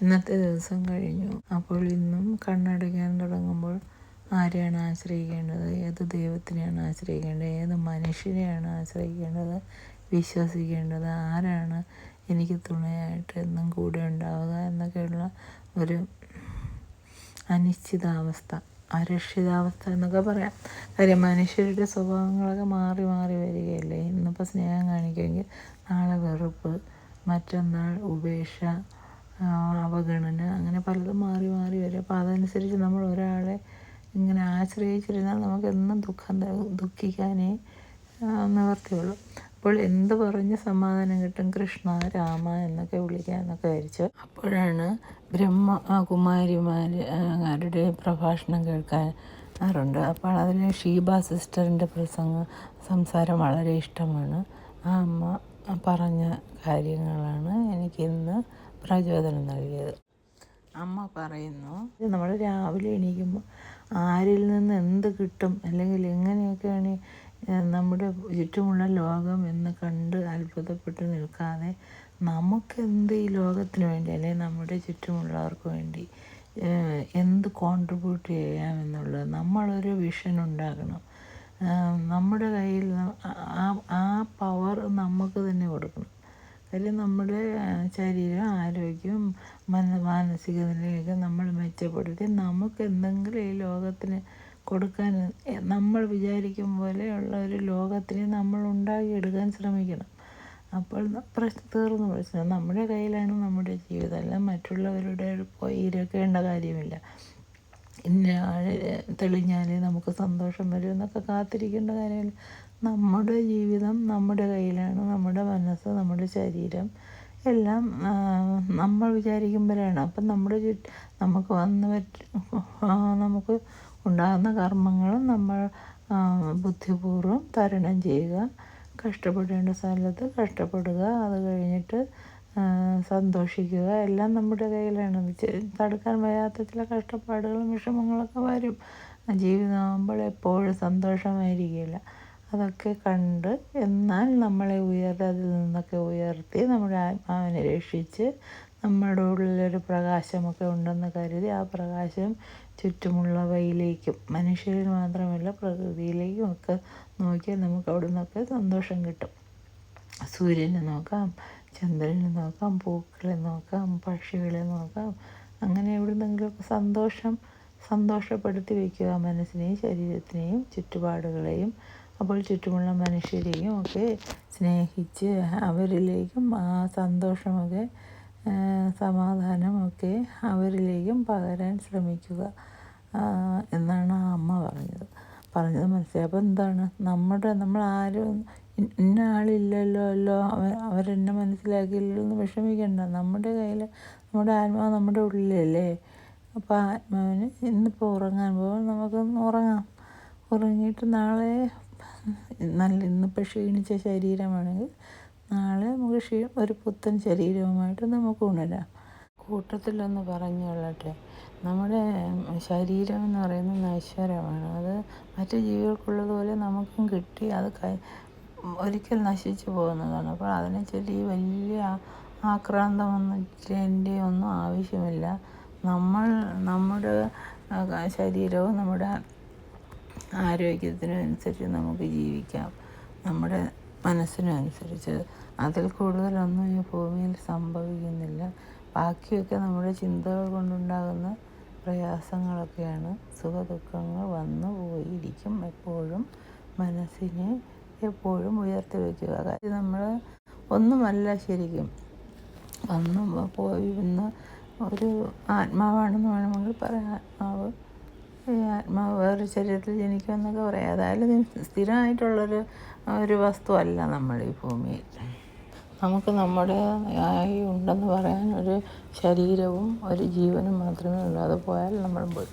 ഇന്നത്തെ ദിവസം കഴിഞ്ഞു. അപ്പോൾ ഇന്നും കണ്ണടയ്ക്കാൻ തുടങ്ങുമ്പോൾ ആരെയാണ് ആശ്രയിക്കേണ്ടത്? ഏത് ദൈവത്തിനെയാണ് ആശ്രയിക്കേണ്ടത്? ഏത് മനുഷ്യനെയാണ് ആശ്രയിക്കേണ്ടത്? വിശ്വസിക്കേണ്ടത്? ആരാണ് എനിക്ക് തുണയായിട്ട് എന്നും കൂടെ ഉണ്ടാവുക എന്നൊക്കെയുള്ള ഒരു അനിശ്ചിതാവസ്ഥ അരക്ഷിതാവസ്ഥ എന്നൊക്കെ പറയാം. കാര്യം മനുഷ്യരുടെ സ്വഭാവങ്ങളൊക്കെ മാറി മാറി വരികയല്ലേ? ഇന്നിപ്പോൾ സ്നേഹം കാണിക്കുമെങ്കിൽ നാളെ വെറുപ്പ് മറ്റന്നാൾ ഉപേക്ഷ അവഗണന അങ്ങനെ പലതും മാറി മാറി വരും. അപ്പോൾ അതനുസരിച്ച് നമ്മൾ ഒരാളെ ഇങ്ങനെ ആശ്രയിച്ചിരുന്നാൽ നമുക്ക് എന്നും ദുഃഖം ദുഃഖിക്കാനേ നിവർത്തിയുള്ളൂ. അപ്പോൾ എന്ത് പറഞ്ഞ് സമാധാനം കിട്ടും? കൃഷ്ണ രാമ എന്നൊക്കെ വിളിക്കാമെന്നൊക്കെ വിചാരിച്ചു. അപ്പോഴാണ് ബ്രഹ്മ കുമാരിമാരുടെ പ്രഭാഷണം കേൾക്കാറുണ്ട് അപ്പോൾ അതിൽ ഷീബ സിസ്റ്ററിന്റെ പ്രസംഗ സംസാരം വളരെ ഇഷ്ടമാണ്. ആ അമ്മ പറഞ്ഞ കാര്യങ്ങളാണ് എനിക്കിന്ന് പ്രചോദനം നൽകിയത്. അമ്മ പറയുന്നു നമ്മൾ രാവിലെ എണീക്കുമ്പോൾ ആരിൽ നിന്ന് എന്ത് കിട്ടും അല്ലെങ്കിൽ എങ്ങനെയൊക്കെയാണ് നമ്മുടെ ചുറ്റുമുള്ള ലോകം എന്ന് കണ്ട് അത്ഭുതപ്പെട്ട് നിൽക്കാതെ നമുക്കെന്ത് ഈ ലോകത്തിന് വേണ്ടി അല്ലെങ്കിൽ നമ്മുടെ ചുറ്റുമുള്ളവർക്ക് വേണ്ടി എന്ത് കോൺട്രിബ്യൂട്ട് ചെയ്യാമെന്നുള്ളത് നമ്മളൊരു വിഷൻ ഉണ്ടാക്കണം നമ്മുടെ കയ്യിൽ ആ ആ പവർ നമുക്ക് തന്നെ കൊടുക്കണം. കാര്യം നമ്മുടെ ശരീരം ആരോഗ്യം മന മാനസിക നിലയൊക്കെ നമ്മൾ മെച്ചപ്പെടുത്തി നമുക്ക് എന്തെങ്കിലും ഈ ലോകത്തിന് കൊടുക്കാൻ നമ്മൾ വിചാരിക്കും പോലെയുള്ള ഒരു ലോകത്തിനെ നമ്മൾ ഉണ്ടാക്കിയെടുക്കാൻ ശ്രമിക്കണം. അപ്പോൾ പ്രശ്നം തീർന്നു. പ്രശ്നം നമ്മുടെ കയ്യിലാണ് നമ്മുടെ ജീവിതം. അല്ല മറ്റുള്ളവരുടെ പോയി ഇരക്കേണ്ട കാര്യമില്ല. ഇന്ന തെളിഞ്ഞാൽ നമുക്ക് സന്തോഷം വരും എന്നൊക്കെ കാത്തിരിക്കേണ്ട കാര്യമില്ല നമ്മുടെ ജീവിതം നമ്മുടെ കയ്യിലാണ് നമ്മുടെ മനസ്സ് നമ്മുടെ ശരീരം എല്ലാം നമ്മൾ വിചാരിക്കുമ്പോഴാണ്. അപ്പം നമ്മുടെ ചുറ്റ് നമുക്ക് വന്ന് പറ്റ നമുക്ക് ഉണ്ടാകുന്ന കർമ്മങ്ങളും നമ്മൾ ബുദ്ധിപൂർവം തരണം ചെയ്യുക. കഷ്ടപ്പെടേണ്ട സ്ഥലത്ത് കഷ്ടപ്പെടുക. അത് കഴിഞ്ഞിട്ട് സന്തോഷിക്കുക. എല്ലാം നമ്മുടെ കയ്യിലാണ്. തടുക്കാൻ വയ്യാത്ത ചില കഷ്ടപ്പാടുകളും വിഷമങ്ങളൊക്കെ വരും. ജീവിതമാകുമ്പോൾ എപ്പോഴും സന്തോഷമായിരിക്കില്ല. അതൊക്കെ കണ്ട് എന്നാൽ നമ്മളെ ഉയർത്തി അതിൽ നിന്നൊക്കെ ഉയർത്തി നമ്മുടെ ആത്മാവിനെ രക്ഷിച്ച് നമ്മുടെ ഉള്ളിലൊരു പ്രകാശമൊക്കെ ഉണ്ടെന്ന് കരുതി ആ പ്രകാശം ചുറ്റുമുള്ളവയിലേക്കും മനുഷ്യരിൽ മാത്രമല്ല പ്രകൃതിയിലേക്കും ഒക്കെ നോക്കിയാൽ നമുക്ക് അവിടെ നിന്നൊക്കെ സന്തോഷം കിട്ടും. സൂര്യനെ നോക്കാം. ചന്ദ്രനെ നോക്കാം പൂക്കളെ നോക്കാം പക്ഷികളെ നോക്കാം അങ്ങനെ എവിടെ നിന്നെങ്കിലുമൊക്കെ സന്തോഷം സന്തോഷപ്പെടുത്തി വയ്ക്കുക മനസ്സിനെയും ശരീരത്തിനെയും ചുറ്റുപാടുകളെയും. അപ്പോൾ ചുറ്റുമുള്ള മനുഷ്യരെയും ഒക്കെ സ്നേഹിച്ച് അവരിലേക്കും ആ സന്തോഷമൊക്കെ സമാധാനമൊക്കെ അവരിലേക്കും പകരാൻ ശ്രമിക്കുക എന്നാണ് ആ അമ്മ പറഞ്ഞത്. പറഞ്ഞത് മനസ്സിലായി? അപ്പോൾ എന്താണ്? നമ്മുടെ നമ്മൾ ആരും ഇന്ന ആളില്ലല്ലോ അല്ലോ അവർ അവരെന്നെ മനസ്സിലാക്കിയില്ലല്ലോ എന്ന് വിഷമിക്കണ്ട. നമ്മുടെ കയ്യിൽ നമ്മുടെ ആത്മാവ് നമ്മുടെ ഉള്ളിലല്ലേ? അപ്പോൾ ആത്മാവിന് ഇന്നിപ്പോൾ ഉറങ്ങാൻ പോകും നമുക്കൊന്ന് ഉറങ്ങാം. ഉറങ്ങിയിട്ട് നാളെ നല്ല ഇന്നിപ്പോൾ ക്ഷീണിച്ച ശരീരമാണെങ്കിൽ നാളെ നമുക്ക് ക്ഷീ ഒരു പുത്തൻ ശരീരവുമായിട്ട് നമുക്ക് ഉണരാം. കൂട്ടത്തിലൊന്ന് പറഞ്ഞുകൊള്ളട്ടെ നമ്മുടെ ശരീരം എന്ന് പറയുന്നത് നശ്വരമാണ്. അത് മറ്റു ജീവികൾക്കുള്ളതുപോലെ നമുക്കും കിട്ടി. അത് ഒരിക്കൽ നശിച്ചു പോകുന്നതാണ്. അപ്പോൾ അതിനെ ചൊല്ലി വലിയ ആക്രാന്തമൊന്നും എന്റെ ഒന്നും ആവശ്യമില്ല. നമ്മൾ നമ്മുടെ ശരീരവും നമ്മുടെ ആരോഗ്യത്തിനും അനുസരിച്ച് നമുക്ക് ജീവിക്കാം. നമ്മുടെ മനസ്സിനും അനുസരിച്ച്. അതിൽ കൂടുതലൊന്നും ഈ ഭൂമിയിൽ സംഭവിക്കുന്നില്ല. ബാക്കിയൊക്കെ നമ്മുടെ ചിന്തകൾ കൊണ്ടുണ്ടാകുന്ന പ്രയാസങ്ങളൊക്കെയാണ്. സുഖദുഃഖങ്ങൾ വന്നു പോയിരിക്കും എപ്പോഴും മനസ്സിനെ. എപ്പോഴും ഉയർത്തി വയ്ക്കുക. കാര്യം നമ്മൾ ഒന്നുമല്ല ശരിക്കും വന്നു പോയി വന്ന് ഒരു ആത്മാവാണെന്ന് വേണമെങ്കിൽ പറയാം. ആത്മാവ് ആത്മാവ് വേറൊരു ശരീരത്തിൽ ജനിക്കുമെന്നൊക്കെ പറയാം. അതായാലും സ്ഥിരമായിട്ടുള്ളൊരു ഒരു വസ്തുവല്ല നമ്മൾ ഈ ഭൂമിയിൽ. നമുക്ക് നമ്മുടെ ആയി ഉണ്ടെന്ന് പറയാൻ ഒരു ശരീരവും ഒരു ജീവനും മാത്രമേ ഉള്ളൂ. അത് പോയാൽ നമ്മൾ പോയി.